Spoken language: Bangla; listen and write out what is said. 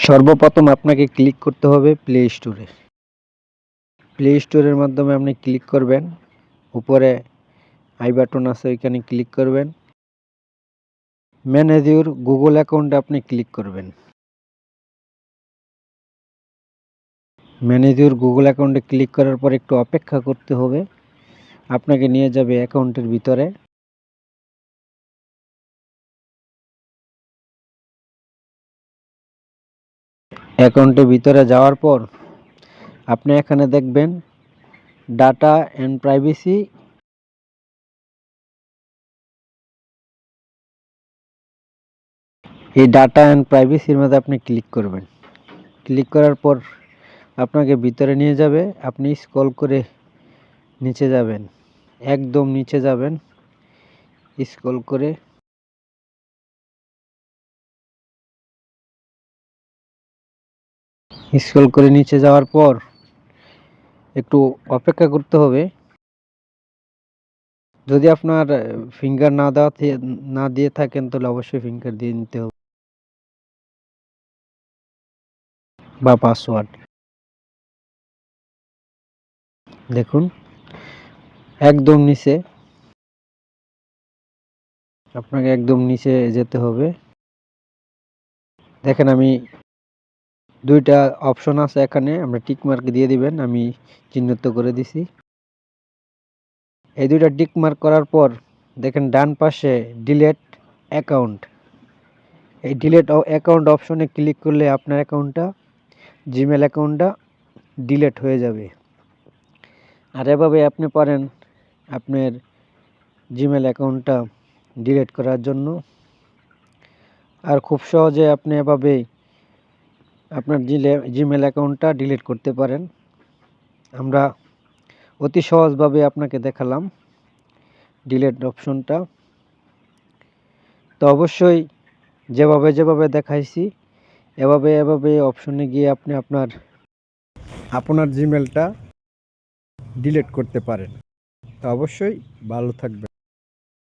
সর্বপ্রথম আপনাকে ক্লিক করতে হবে প্লে স্টোরে প্লে স্টোরের মাধ্যমে আপনি ক্লিক করবেন। উপরে আই বাটন আছে, ওইখানে ক্লিক করবেন। ম্যানেজ ইউর গুগল অ্যাকাউন্টে আপনি ক্লিক করবেন। ম্যানেজ ইউর গুগল অ্যাকাউন্টে ক্লিক করার পর একটু অপেক্ষা করতে হবে। আপনাকে নিয়ে যাবে অ্যাকাউন্টের ভিতরে। অ্যাকাউন্টের ভিতরে যাওয়ার পর আপনি এখানে দেখবেন ডাটা অ্যান্ড প্রাইভেসি এই ডাটা অ্যান্ড প্রাইভেসির মধ্যে আপনি ক্লিক করবেন। ক্লিক করার পর আপনাকে ভিতরে নিয়ে যাবে। আপনি স্ক্রল করে নিচে যাবেন। একদম নিচে যাবেন। স্ক্রল করে স্ক্রল করে নিচে যাওয়ার পর একটু অপেক্ষা করতে হবে। যদি আপনার ফিঙ্গার না দেওয়া না দিয়ে থাকেন তাহলে অবশ্যই ফিঙ্গার দিয়ে নিতে হবে। বা পাসওয়ার্ড দেখুন, একদম নিচে। আপনাকে একদম নিচে যেতে হবে। দেখেন আমি দুইটা অপশন আছে এখানে, আমরা টিক মার্ক দিয়ে দিবেন, আমি চিহ্নিত করে দিছি। এই দুইটা টিক মার্ক করার পর, দেখেন ডান পাশে ডিলেট অ্যাকাউন্ট এই ডিলেট অ্যাকাউন্ট অপশনে ক্লিক করলে আপনার অ্যাকাউন্টটা জিমেল অ্যাকাউন্টটা ডিলেট হয়ে যাবে। আর এভাবে আপনি পারেন আপনার জিমেল অ্যাকাউন্টটা ডিলেট করার জন্য। আর খুব সহজে আপনি এভাবে আপনার জিলে, জিমেল অ্যাকাউন্টটা ডিলিট করতে পারেন। আমরা অতি সহজভাবে আপনাকে দেখালাম ডিলেট অপশনটা। তো অবশ্যই যেভাবে যেভাবে দেখাইছি, এভাবে এভাবে অপশনে গিয়ে আপনি আপনার আপনার জিমেলটা ডিলিট করতে পারেন। তো অবশ্যই ভালো থাকবেন।